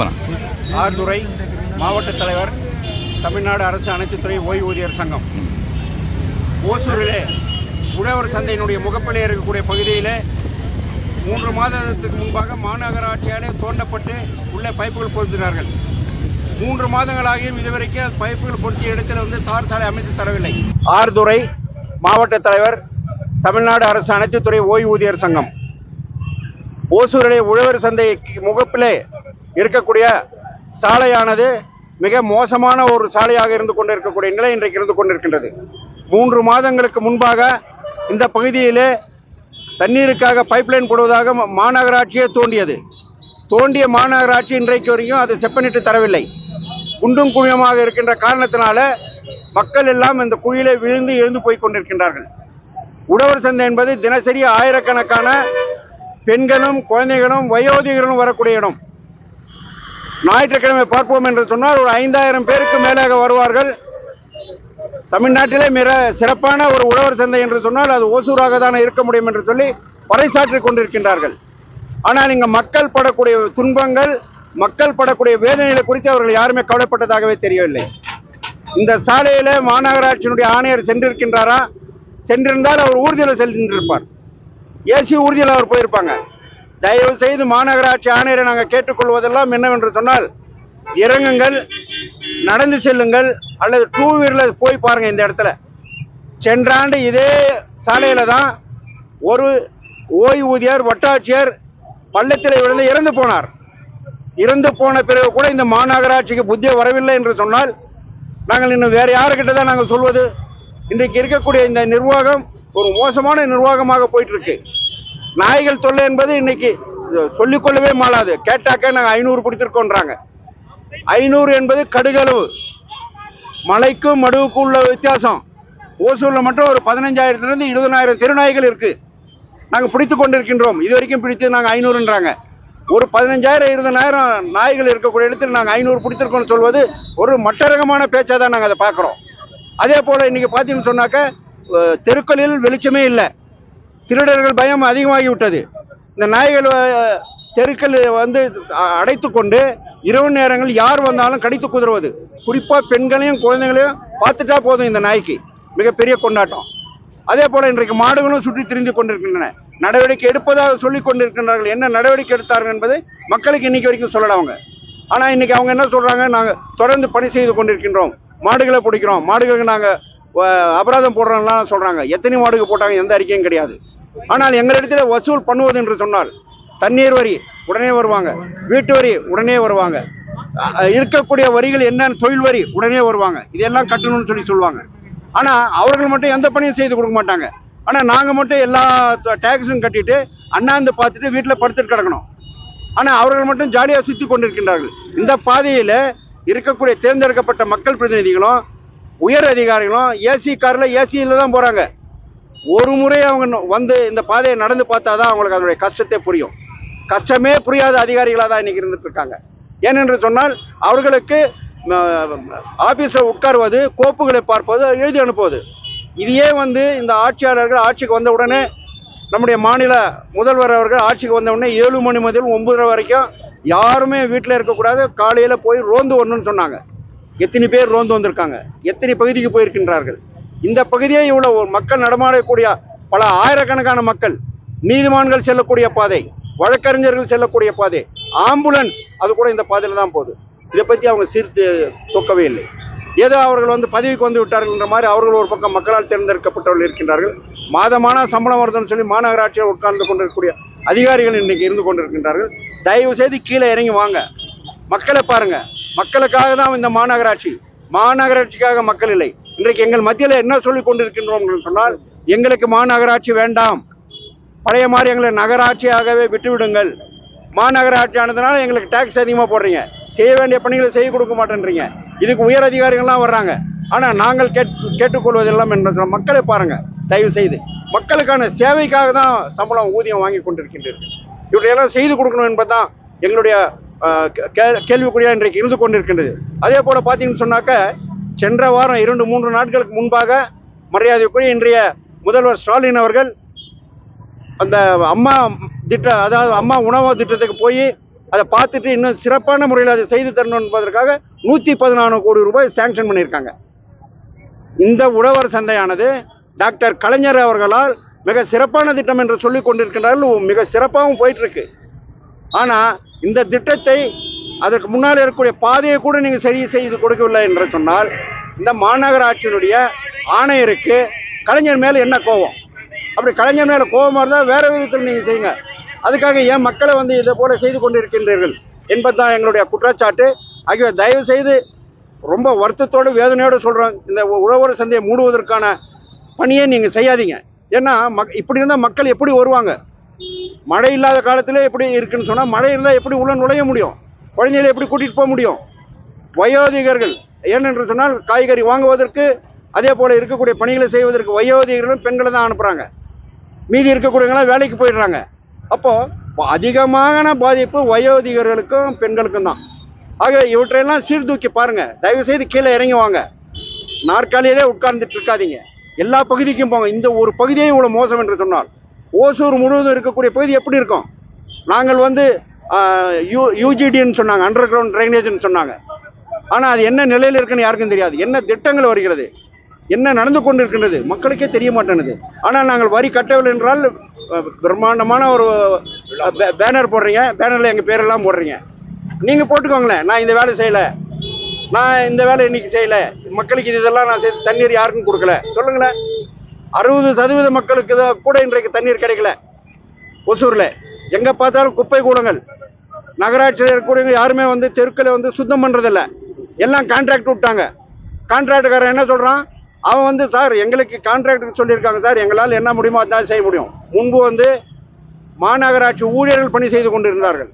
போகிறேன் ஆர்துறை மாவட்ட தலைவர் தமிழ்நாடு அரசு அனைத்து துறை ஓய்வூதியர் சங்கம். ஓசூரிலே உழவர் சந்தையினுடைய முகப்பிலே இருக்கக்கூடிய பகுதியிலே மூன்று மாதத்துக்கு முன்பாக மாநகராட்சியாலே தோண்டப்பட்டு உள்ளே பைப்புகள் பொருத்தினார்கள் மூன்று மாதங்களாகியும் இதுவரைக்கும் பைப்புகள் பொருத்திய இடத்துல வந்து தார் சாலை அமைத்து தரவில்லை. ஆர்துறை மாவட்ட தலைவர் தமிழ்நாடு அரசு அனைத்து துறை ஓய்வூதியர் சங்கம். ஓசூரிலே உழவர் சந்தை முகப்பிலே இருக்கக்கூடிய சாலையானது மிக மோசமான ஒரு சாலையாக இருந்து கொண்டிருக்கக்கூடிய நிலை இன்றைக்கு இருந்து கொண்டிருக்கின்றது. மூன்று மாதங்களுக்கு முன்பாக இந்த பகுதியிலே தண்ணீருக்காக பைப்லைன் போடுவதாக மாநகராட்சியே தோண்டியது. தோண்டிய மாநகராட்சி இன்றைக்கு வரைக்கும் அதை செப்பனிட்டு தரவில்லை. குண்டும் குழியுமாக இருக்கின்ற காரணத்தினால மக்கள் எல்லாம் இந்த குழியிலே விழுந்து எழுந்து போய் கொண்டிருக்கின்றார்கள். உழவர் சந்தை என்பது தினசரி ஆயிரக்கணக்கான பெண்களும் குழந்தைகளும் வயோதிகர்களும் வரக்கூடிய இடம். ஞாயிற்றுக்கிழமை பார்ப்போம் என்று சொன்னால் ஒரு ஐந்தாயிரம் பேருக்கு மேலாக வருவார்கள். தமிழ்நாட்டிலே மிக சிறப்பான ஒரு உழவர் சந்தை என்று சொன்னால் அது ஓசூராக தானே இருக்க முடியும் என்று சொல்லி பறைசாற்றிக் கொண்டிருக்கின்றார்கள். ஆனால் இங்கே மக்கள் படக்கூடிய துன்பங்கள் மக்கள் படக்கூடிய வேதனைகளை குறித்து அவர்கள் யாருமே கவலைப்பட்டதாகவே தெரியவில்லை. இந்த சாலையில் மாநகராட்சியினுடைய ஆணையர் சென்றிருக்கின்றாரா? சென்றிருந்தால் அவர் ஊர்தியில் சென்றிருப்பார். ஏசி ஊர்தியில் அவர் போயிருப்பாங்க. தயவு செய்து மாநகராட்சி ஆணையரை நாங்கள் கேட்டுக்கொள்வதெல்லாம் என்னவென்று சொன்னால் இறங்குங்கள் நடந்து செல்லுங்கள் அல்லது டூ வீலரில் போய் பாருங்க இந்த இடத்துல. சென்ற ஆண்டு இதே சாலையில தான் ஒரு ஓய்வூதியர் வட்டாட்சியர் பள்ளத்தில் விழுந்து இறந்து போனார். இறந்து போன பிறகு கூட இந்த மாநகராட்சிக்கு புத்திய வரவில்லை என்று சொன்னால் நாங்கள் இன்னும் வேற யாருக்கிட்ட தான் நாங்கள் சொல்வது? இன்றைக்கு இருக்கக்கூடிய இந்த நிர்வாகம் ஒரு மோசமான நிர்வாகமாக போயிட்டு இருக்கு. நாய்கள் தொல்லை என்பது இன்னைக்கு சொல்லிக்கொள்ளவே மாளாது. கேட்டாக்க நாங்கள் ஐநூறு பிடித்திருக்கோன்றாங்க. ஐநூறு என்பது கடுகளவு. மலைக்கும் மடுவுக்கும் உள்ள வித்தியாசம். ஓசூரில் மட்டும் ஒரு பதினஞ்சாயிரத்துலேருந்து இருபதனாயிரம் திருநாய்கள் இருக்குது நாங்கள் பிடித்து கொண்டிருக்கின்றோம். இது வரைக்கும் பிடித்து நாங்கள் ஐநூறுன்றாங்க. ஒரு பதினஞ்சாயிரம் இருபதனாயிரம் நாய்கள் இருக்கக்கூடிய இடத்துல நாங்கள் ஐநூறு பிடித்திருக்கோம்னு சொல்வது ஒரு மட்டரகமான பேச்சாக தான் நாங்கள் அதை பார்க்குறோம். அதே போல் இன்றைக்கி பார்த்தீங்கன்னு சொன்னாக்க தெருக்களில் வெளிச்சமே இல்லை. திருடர்கள் பயம் அதிகமாகி விட்டது இந்த நாய்கள் தெருக்கள் வந்து அடைத்து கொண்டு இரவு நேரங்கள் யார் வந்தாலும் கடித்து குதிருவது. குறிப்பாக பெண்களையும் குழந்தைகளையும் பார்த்துட்டா போதும் இந்த நாய்க்கு. மிகப்பெரிய கொண்டாட்டம். அதே போல் இன்றைக்கு மாடுகளும் சுற்றி திரிந்து கொண்டிருக்கின்றன. நடவடிக்கை எடுப்பதாக சொல்லிக் கொண்டிருக்கின்றார்கள். என்ன நடவடிக்கை எடுத்தார்கள் என்பதை மக்களுக்கு இன்னைக்கு வரைக்கும் சொல்லலாம் அவங்க. ஆனால் இன்னைக்கு அவங்க என்ன சொல்கிறாங்க நாங்கள் தொடர்ந்து பணி செய்து கொண்டிருக்கின்றோம். மாடுகளை பிடிக்கிறோம். மாடுகளுக்கு நாங்கள் அபராதம் போடுறோம்லாம் சொல்கிறாங்க எத்தனை மாடுக்கு போட்டாங்க? எந்த அறிக்கையும் கிடையாது. ஆனால் எங்களிடத்தில் வசூல் பண்ணுவது என்று சொன்னால் தண்ணீர் வரி உடனே வருவாங்க வீட்டு வரி உடனே வருவாங்க. இருக்கக்கூடிய வரிகள் என்னன்னு தொழில் வரி உடனே வருவாங்க. இதெல்லாம் கட்டணும்னு சொல்லி சொல்லுவாங்க. ஆனால் அவர்கள் மட்டும் எந்த பணியும் செய்து கொடுக்க மாட்டாங்க. ஆனால் நாங்கள் மட்டும் எல்லா டேக்ஸும் கட்டிட்டு அண்ணாந்து பார்த்துட்டு வீட்டில் படுத்துட்டு கிடக்கணும். ஆனால் அவர்கள் மட்டும் ஜாலியாக சுற்றி கொண்டிருக்கின்றார்கள். இந்த பாதையில் இருக்கக்கூடிய தேர்ந்தெடுக்கப்பட்ட மக்கள் பிரதிநிதிகளும் உயர் அதிகாரிகளும் ஏசி காரில் ஏசியில் தான் போகிறாங்க ஒரு முறை அவங்க வந்து இந்த பாதையை நடந்து பார்த்தா தான் அவங்களுக்கு அதனுடைய கஷ்டத்தை புரியும். கஷ்டமே புரியாத அதிகாரிகளாக தான் இன்றைக்கி இருந்துட்டு இருக்காங்க ஏனென்று சொன்னால் அவர்களுக்கு ஆபீஸில் உட்காருவது கோப்புகளை பார்ப்பது எழுதி அனுப்புவது. இதையே வந்து இந்த ஆட்சியாளர்கள் ஆட்சிக்கு வந்த உடனே நம்முடைய மாநில முதல்வர் அவர்கள் ஆட்சிக்கு வந்த உடனே ஏழு மணி முதல் ஒன்பது வரைக்கும் யாருமே வீட்டில் இருக்கக்கூடாது காலையில் போய் ரோந்து வரணும்னு சொன்னாங்க. எத்தனை பேர் ரோந்து வந்திருக்காங்க? எத்தனை பகுதிக்கு போயிருக்கின்றார்கள்? இந்த பகுதியே இவ்வளோ ஒரு மக்கள் நடமாடக்கூடிய பல ஆயிரக்கணக்கான மக்கள் நீதிமான்கள் செல்லக்கூடிய பாதை வழக்கறிஞர்கள் செல்லக்கூடிய பாதை ஆம்புலன்ஸ் அது கூட இந்த பாதையில் தான் போகுது. இதை பற்றி அவங்க சீர்த்து தொக்கவே இல்லை. ஏதோ அவர்கள் வந்து பதவிக்கு வந்து விட்டார்கள்ன்ற மாதிரி அவர்கள் ஒரு பக்கம் மக்களால் தேர்ந்தெடுக்கப்பட்டவர்கள் இருக்கின்றார்கள். மாதமான சம்பளம் வருதுன்னு சொல்லி மாநகராட்சியில் உட்கார்ந்து கொண்டிருக்கக்கூடிய அதிகாரிகள் இன்றைக்கு இருந்து கொண்டிருக்கின்றார்கள். தயவு செய்து கீழே இறங்கி வாங்க. மக்களை பாருங்க. மக்களுக்காக தான் இந்த மாநகராட்சி. மாநகராட்சிக்காக மக்கள் இல்லை. இன்றைக்கு எங்கள் மத்தியில் என்ன சொல்லி கொண்டிருக்கின்றோம் என்று சொன்னால் எங்களுக்கு மாநகராட்சி வேண்டாம். பழைய மாதிரி எங்களை நகராட்சியாகவே விட்டுவிடுங்கள். மாநகராட்சி ஆனதுனால எங்களுக்கு டேக்ஸ் அதிகமாக போடுறீங்க. செய்ய வேண்டிய பணிகளை செய்ய கொடுக்க மாட்டேன்றீங்க. இதுக்கு உயர் அதிகாரிகள்லாம் வர்றாங்க. ஆனால் நாங்கள் கேட் கேட்டுக்கொள்வதெல்லாம் என்ன மக்களை பாருங்கள் தயவு செய்து மக்களுக்கான சேவைக்காக தான் சம்பளம் ஊதியம் வாங்கி கொண்டிருக்கின்றீர்கள். இவற்றையெல்லாம் செய்து கொடுக்கணும் என்பதுதான் எங்களுடைய கேள்விக்குறியாக இன்றைக்கு இருந்து கொண்டிருக்கின்றது. அதே போல் பார்த்தீங்கன்னு சொன்னாக்க சென்ற வாரம் இரண்டு மூன்று நாட்களுக்கு முன்பாக மரியாதைக்குரிய இன்றைய முதல்வர் ஸ்டாலின் அவர்கள் அந்த அம்மா திட்ட அதாவது அம்மா உணவு திட்டத்துக்கு போய் அதை பார்த்துட்டு இன்னும் சிறப்பான முறையில் அதை செய்து தரணும் என்பதற்காக நூற்றி பதினாலு கோடி ரூபாய் சேங்ஷன் பண்ணியிருக்காங்க. இந்த உழவர் சந்தையானது டாக்டர் கலைஞர் அவர்களால் மிக சிறப்பான திட்டம் என்று சொல்லிக் கொண்டிருக்கின்றார்கள். மிக சிறப்பாகவும் போயிட்டுருக்கு ஆனால் இந்த திட்டத்தை அதற்கு முன்னால் இருக்கக்கூடிய பாதையை கூட நீங்கள் சரி செய்து கொடுக்கவில்லை என்று சொன்னால் இந்த மாநகராட்சியினுடைய ஆணையருக்கு கலைஞர் மேலே என்ன கோபம்? அப்படி கலைஞர் மேலே கோபமாக இருந்தால் வேறு விதத்தில் நீங்கள் செய்யுங்க. அதுக்காக ஏன் மக்களை வந்து இதை போல செய்து கொண்டிருக்கின்றீர்கள் என்பதுதான் எங்களுடைய குற்றச்சாட்டு. ஆகிய தயவு செய்து ரொம்ப வருத்தத்தோடு வேதனையோடு சொல்கிறோம் இந்த உழவர் சந்தையை மூடுவதற்கான பணியை நீங்கள் செய்யாதீங்க. ஏன்னா மக் இப்படி இருந்தால் மக்கள் எப்படி வருவாங்க? மழை இல்லாத காலத்தில் எப்படி இருக்குன்னு சொன்னால் மழை இருந்தால் எப்படி உள்ள நுழைய முடியும்? குழந்தைகளை எப்படி கூட்டிகிட்டு போக முடியும்? வயோதிகர்கள். ஏனென்று சொன்னால் காய்கறி வாங்குவதற்கு அதே போல் இருக்கக்கூடிய பணிகளை செய்வதற்கு வயோதிகர்களும் பெண்களை தான் அனுப்புகிறாங்க மீதி இருக்கக்கூடியவங்களாம் வேலைக்கு போயிடுறாங்க. அப்போது அதிகமான பாதிப்பு வயோதிகர்களுக்கும் பெண்களுக்கும் தான். ஆக இவற்றையெல்லாம் சீர்தூக்கி பாருங்கள் தயவுசெய்து கீழே இறங்கி வாங்க. நாற்காலியிலே உட்கார்ந்துட்டு இருக்காதீங்க. எல்லா பகுதிக்கும் போங்க. இந்த ஒரு பகுதியே இவ்வளோ மோசம் என்று சொன்னால் ஓசூர் முழுவதும் இருக்கக்கூடிய பகுதி எப்படி இருக்கும்? நாங்கள் வந்து யூ யூஜிடின்னு சொன்னாங்க அண்டர் கிரவுண்ட் ட்ரைனேஜ்னு சொன்னாங்க. ஆனால் அது என்ன நிலையில் இருக்குன்னு யாருக்கும் தெரியாது. என்ன திட்டங்கள் வருகிறது? என்ன நடந்து கொண்டு இருக்கின்றது மக்களுக்கே தெரிய மாட்டேனுது ஆனால் நாங்கள் வரி கட்டவில்லை என்றால் பிரம்மாண்டமான ஒரு பேனர் போடுறீங்க. பேனரில் எங்கள் பேரெல்லாம் போடுறீங்க. நீங்கள் போட்டுக்கோங்களேன். நான் இந்த வேலை செய்யலை. நான் இந்த வேலை இன்னைக்கு செய்யலை. மக்களுக்கு இது இதெல்லாம் நான் செய்து தண்ணீர் யாருக்கும் கொடுக்கல. சொல்லுங்களேன். அறுபது சதவீத மக்களுக்கு இதை கூட இன்றைக்கு தண்ணீர் கிடைக்கல. ஒசூரில். எங்கே பார்த்தாலும் குப்பை கூலங்கள் நகராட்சியில் இருக்கக்கூடியவங்க யாருமே வந்து தெருக்களை வந்து சுத்தம் பண்ணுறதில்ல எல்லாம் கான்ட்ராக்ட் விட்டாங்க. கான்ட்ராக்டுக்காரன் என்ன சொல்கிறான் அவன் வந்து சார் எங்களுக்கு கான்ட்ராக்ட் சொல்லியிருக்காங்க சார். எங்களால் என்ன முடியுமோ அதான் செய்ய முடியும். முன்பு வந்து மாநகராட்சி ஊழியர்கள் பணி செய்து கொண்டிருந்தார்கள்.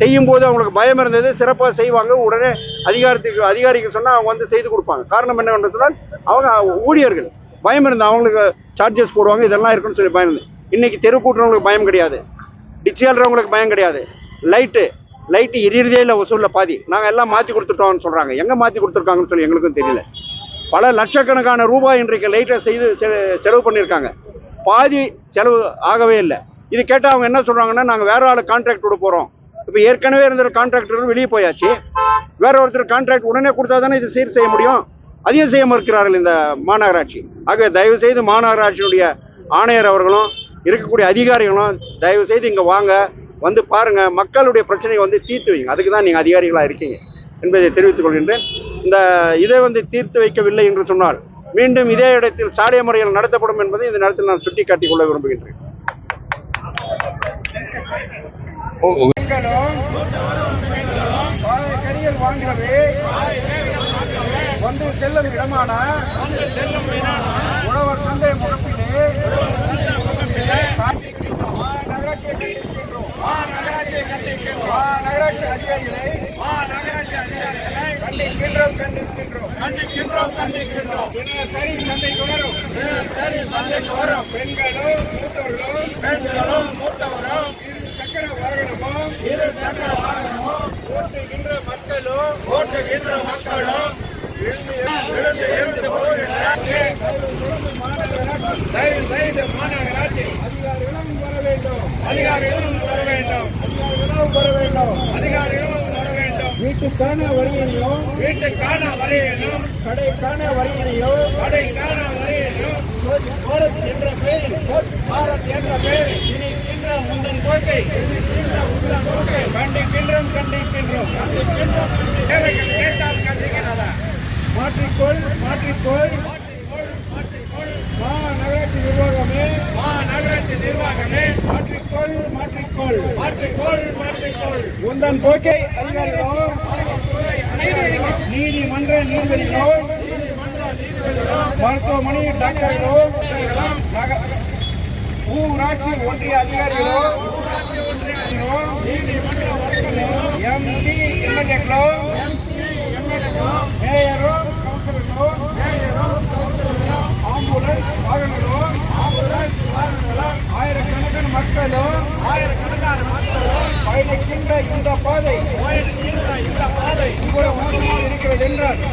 செய்யும் போது அவங்களுக்கு பயம் இருந்தது. சிறப்பாக செய்வாங்க. உடனே அதிகாரத்துக்கு அதிகாரிக்கு சொன்னால் அவங்க வந்து செய்து கொடுப்பாங்க. காரணம் என்ன சொன்னால் அவங்க ஊழியர்கள். பயம் இருந்து அவங்களுக்கு சார்ஜஸ் போடுவாங்க. இதெல்லாம் இருக்குன்னு சொல்லி பயம் இருந்து இன்னைக்கு தெரு கூட்டுறவங்களுக்கு பயம் கிடையாது. டிச் பயம் கிடையாது. லைட்டு லைட்டு எரியறதே இல்லை ஒசூரில் பாதி. நாங்கள் எல்லாம் மாற்றி கொடுத்துட்டோம்னு சொல்கிறாங்க எங்கே மாற்றி கொடுத்துருக்காங்கன்னு சொல்லி எங்களுக்கும் தெரியல. பல லட்சக்கணக்கான ரூபாய் இன்றைக்கு லைட்டை செய்து செ- செலவு பண்ணியிருக்காங்க. பாதி செலவு ஆகவே இல்லை. இது கேட்டால் அவங்க என்ன சொல்கிறாங்கன்னா நாங்கள் வேற ஆள் கான்ட்ராக்ட் விட போகிறோம் இப்போ ஏற்கனவே இருந்த கான்ட்ராக்டர்கள் வெளியே போயாச்சு. வேற ஒருத்தர் கான்ட்ராக்ட் உடனே கொடுத்தா தானே இது சீர் செய்ய முடியும்? அதையும் செய்ய மறுக்கிறார்கள் இந்த மாநகராட்சி. ஆகவே தயவு செய்து மாநகராட்சியினுடைய ஆணையர் அவர்களும் இருக்கக்கூடிய அதிகாரிகளும் தயவு செய்து இங்கே வாங்க. வந்து பாருங்க மக்களுடைய பிரச்சனையை வந்து தீர்த்து வைங்க. அதுக்கு தான் நீங்கள் அதிகாரிகளாக இருக்கீங்க என்பதை தெரிவித்துக் கொள்கின்றேன். இந்த இதை வந்து தீர்த்து வைக்கவில்லை என்று சொன்னால் மீண்டும் இதே இடத்தில் சாடைய முறையில் நடத்தப்படும் என்பதை இந்த நேரத்தில் நான் சுட்டிக்காட்டிக் கொள்ள விரும்புகின்றேன். வாங்கவே வந்து செல்லும் இடமான உழவர் சந்தை முகப்பிலே நகராட்சியை கண்டிக்கின்றோம். மாநகராட்சி. அதிகாரிகளை மாநகராட்சி அதிகாரிகளை கண்டிக்கின்றோம் கண்டிக்கின்றோம் கண்டிக்கின்றோம் கண்டிக்கின்றோம் தினசரி சந்தைக்கு வரும் தினசரி சந்தைக்கு வரும் பெண்களும் மூத்தவர்களும் பெண்களும் மூத்தவரும் இரு சக்கர வாகனமும் இரு சக்கர வாகனமும் ஓட்டுகின்ற மக்களும் ஓட்டுகின்ற மக்களும் எழுந்து எழுந்து எழுந்து போகின்ற தயவு செய்து மாநகராட்சி அதிகாரிகளும் வர வேண்டும் அதிகாரிகளும் வர வேண்டும். அதிகாரிகளும் வர வேண்டும். வீட்டுக்கான வரியையும் வீட்டுக்கான வரியையும் கடைக்கான வரியையும் கடைக்கான வரியையும் பாரத் என்ற பெயரில் பாரத் என்ற பெயரில் திணிக்கின்ற முந்தன் போக்கை திணிக்கின்ற முந்தன் போக்கை கண்டிக்கின்றோம் கண்டிக்கின்றோம். கண்டிக்கின்றோம் தேவைகள் கேட்டால் கண்டிக்கிறதா மாற்றிக்கொள் மாற்றிக்கொள். மா நகராட்சி நிர்வாகமே மா நகராட்சி நிர்வாகமே மாற்றிக்கொள் மாற்றிக்கொள். மாற்றிக்கொள் மாற்றிக்கொள். உந்தன் போக்கை அதிகாரிகளும் நீதிமன்ற நீதிபதிகளும் மருத்துவமனை டாக்டர்களும் நக- ஊராட்சி ஒன்றிய அதிகாரிகளும் எம்பி எம்எல்ஏக்களும் மேயரும் கவுன்சிலர்களும் வென்றார்.